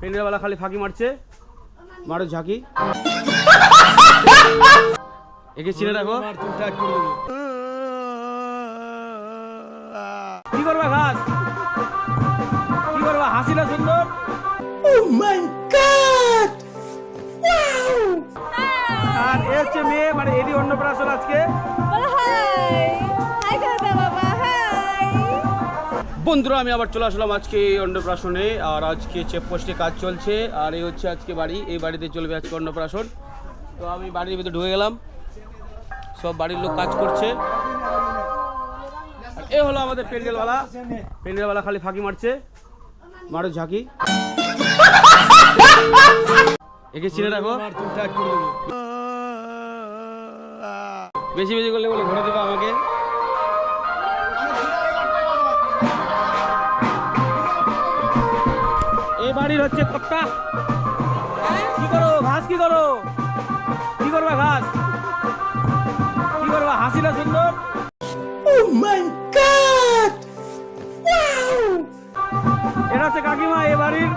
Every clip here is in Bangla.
পেন্ডেলওয়ালা খালি ফাঁকি মারছে। মারো ঝাঁকি। একে চিনে রাখো। কি করবা ঘাস? কি করবা? হাসি না সুন্দর আর এ হচ্ছে মেয়ে মানে এরই অন্নপ্রাশন আজকে। বন্ধুরা, আমি আবার চলে আসলাম আজকে অন্নপ্রাশনে, আর আজকে চেকপোস্টে কাজ চলছে, আর এই হচ্ছে আজকে বাড়ি, এই বাড়িতে চলবে আজকে অন্নপ্রাশন। তো আমি বাড়ির ভিতরে ঢুকে গেলাম, সব বাড়ির লোক কাজ করছে। এ হলো আমাদের পেন্ডেলওয়ালা পেন্ডেলওয়ালা খালি ফাঁকি মারছে, মারো ঝাঁকি। একে চিনে রাখো। বেশি বেশি করলে বলে ঘুরে দেবে আমাকে। বাড়ির হচ্ছে কর্তা কি করো ঘাস কি করো? কি করবা ঘাস? কি করবা হাসি না সুন্দর এটা হচ্ছে কাকিমা এ বাড়ির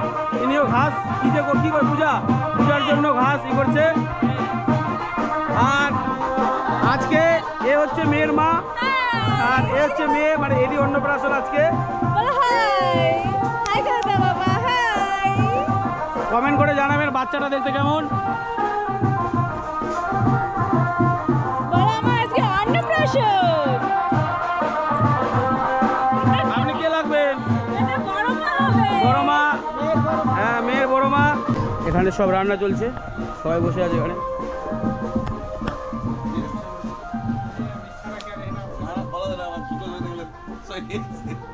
ইনিও ঘাস। কি যে কর- কি করে পূজা পূজার জন্য ঘাস ই করছে। আর আজকে এ হচ্ছে মেয়ের মা আর এ হচ্ছে মেয়ে মানে এরই অন্নপ্রাশন আজকে। বাচ্চাটা দেখতে কেমন? আপনি কে লাগবেন? বড় মা হ্যাঁ মেয়ের বড়মা এখানে সব রান্না চলছে। সবাই বসে আছে এখানে। Thank.